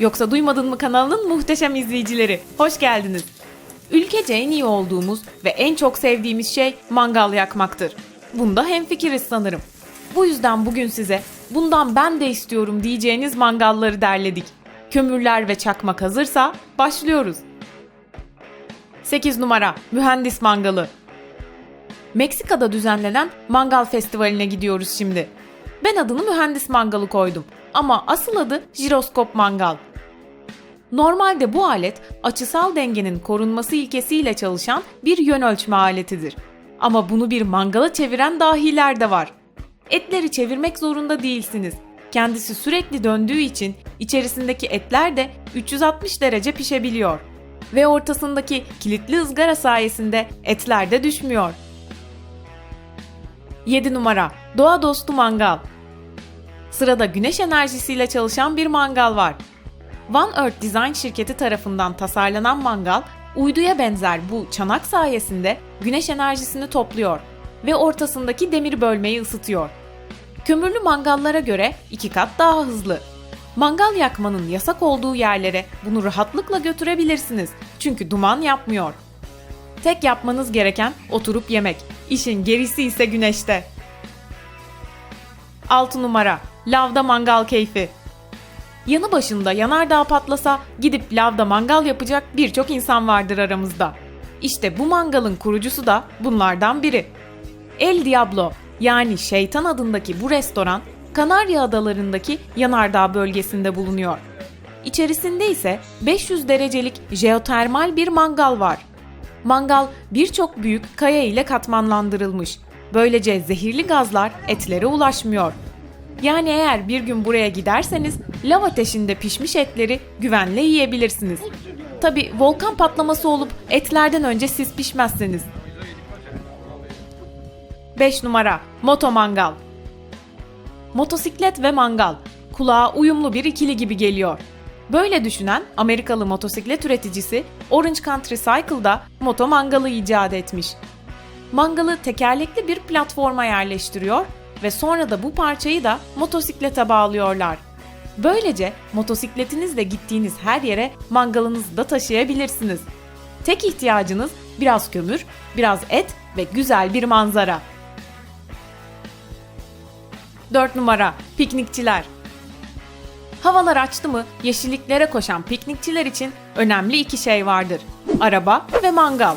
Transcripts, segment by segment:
Yoksa Duymadın mı kanalının muhteşem izleyicileri. Hoş geldiniz. Ülkece en iyi olduğumuz ve en çok sevdiğimiz şey mangal yakmaktır. Bunda hemfikiriz sanırım. Bu yüzden bugün size bundan ben de istiyorum diyeceğiniz mangalları derledik. Kömürler ve çakmak hazırsa başlıyoruz. 8 numara Mühendis Mangalı Meksika'da düzenlenen mangal festivaline gidiyoruz şimdi. Ben adını mühendis mangalı koydum ama asıl adı jiroskop mangal. Normalde bu alet açısal dengenin korunması ilkesiyle çalışan bir yön ölçme aletidir. Ama bunu bir mangala çeviren dahiler de var. Etleri çevirmek zorunda değilsiniz. Kendisi sürekli döndüğü için içerisindeki etler de 360 derece pişebiliyor. Ve ortasındaki kilitli ızgara sayesinde etler de düşmüyor. 7 numara Doğa Dostu Mangal Sırada güneş enerjisiyle çalışan bir mangal var. One Earth Design şirketi tarafından tasarlanan mangal, uyduya benzer bu çanak sayesinde güneş enerjisini topluyor ve ortasındaki demir bölmeyi ısıtıyor. Kömürlü mangallara göre iki kat daha hızlı. Mangal yakmanın yasak olduğu yerlere bunu rahatlıkla götürebilirsiniz çünkü duman yapmıyor. Tek yapmanız gereken oturup yemek. İşin gerisi ise güneşte. 6 numara Lavda mangal keyfi. Yanı başında yanardağ patlasa gidip lavda mangal yapacak birçok insan vardır aramızda. İşte bu mangalın kurucusu da bunlardan biri. El Diablo yani şeytan adındaki bu restoran Kanarya Adalarındaki yanardağ bölgesinde bulunuyor. İçerisinde ise 500 derecelik jeotermal bir mangal var. Mangal birçok büyük kaya ile katmanlandırılmış. Böylece zehirli gazlar etlere ulaşmıyor. Yani eğer bir gün buraya giderseniz lav ateşinde pişmiş etleri güvenle yiyebilirsiniz. Tabi volkan patlaması olup etlerden önce siz pişmezseniz. 5 numara Moto Mangal Motosiklet ve mangal kulağa uyumlu bir ikili gibi geliyor. Böyle düşünen Amerikalı motosiklet üreticisi Orange Country Cycle'da moto mangalı icat etmiş. Mangalı tekerlekli bir platforma yerleştiriyor ve sonra da bu parçayı da motosiklete bağlıyorlar. Böylece motosikletinizle gittiğiniz her yere mangalınızı da taşıyabilirsiniz. Tek ihtiyacınız biraz kömür, biraz et ve güzel bir manzara. 4 numara Piknikçiler Havalar açtı mı yeşilliklere koşan piknikçiler için önemli iki şey vardır. Araba ve mangal.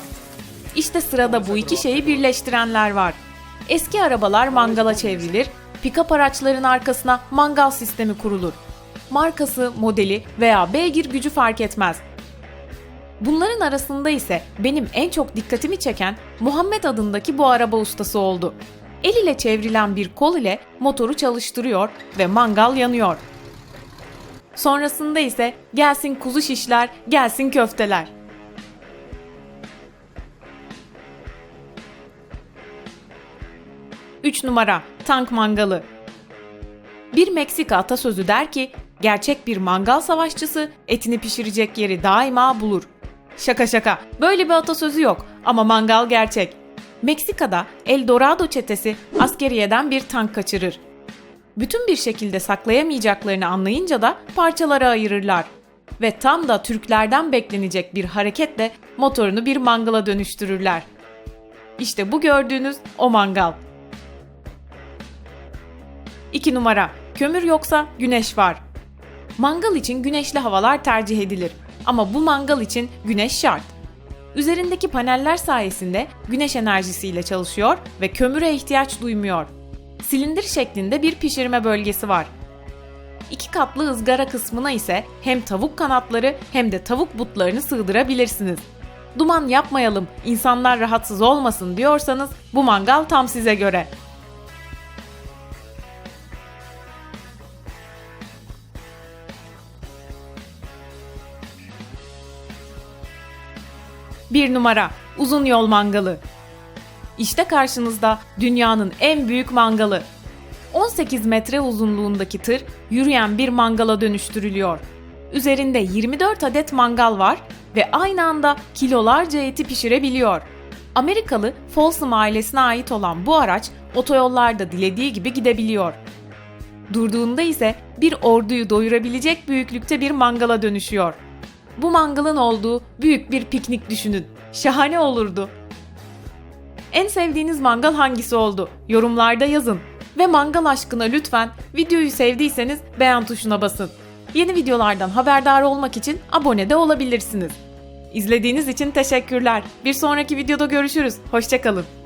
İşte sırada bu iki şeyi birleştirenler var. Eski arabalar mangala çevrilir, pick-up araçların arkasına mangal sistemi kurulur. Markası, modeli veya beygir gücü fark etmez. Bunların arasında ise benim en çok dikkatimi çeken Muhammed adındaki bu araba ustası oldu. El ile çevrilen bir kol ile motoru çalıştırıyor ve mangal yanıyor. Sonrasında ise gelsin kuzu şişler, gelsin köfteler. Üç numara tank mangalı. Bir Meksika atasözü der ki, gerçek bir mangal savaşçısı etini pişirecek yeri daima bulur. Şaka şaka, böyle bir atasözü yok ama mangal gerçek. Meksika'da El Dorado çetesi askeriyeden bir tank kaçırır. Bütün bir şekilde saklayamayacaklarını anlayınca da parçalara ayırırlar. Ve tam da Türklerden beklenecek bir hareketle motorunu bir mangala dönüştürürler. İşte bu gördüğünüz o mangal. 2 numara kömür yoksa güneş var. Mangal için güneşli havalar tercih edilir ama bu mangal için güneş şart. Üzerindeki paneller sayesinde güneş enerjisiyle çalışıyor ve kömüre ihtiyaç duymuyor. Silindir şeklinde bir pişirme bölgesi var. İki katlı ızgara kısmına ise hem tavuk kanatları hem de tavuk butlarını sığdırabilirsiniz. Duman yapmayalım, insanlar rahatsız olmasın diyorsanız bu mangal tam size göre. Bir numara uzun yol mangalı. İşte karşınızda dünyanın en büyük mangalı. 18 metre uzunluğundaki tır yürüyen bir mangala dönüştürülüyor. Üzerinde 24 adet mangal var ve aynı anda kilolarca eti pişirebiliyor. Amerikalı Folsom ailesine ait olan bu araç otoyollarda dilediği gibi gidebiliyor. Durduğunda ise bir orduyu doyurabilecek büyüklükte bir mangala dönüşüyor. Bu mangalın olduğu büyük bir piknik düşünün. Şahane olurdu. En sevdiğiniz mangal hangisi oldu? Yorumlarda yazın. Ve mangal aşkına lütfen videoyu sevdiyseniz beğen tuşuna basın. Yeni videolardan haberdar olmak için abone de olabilirsiniz. İzlediğiniz için teşekkürler. Bir sonraki videoda görüşürüz. Hoşçakalın.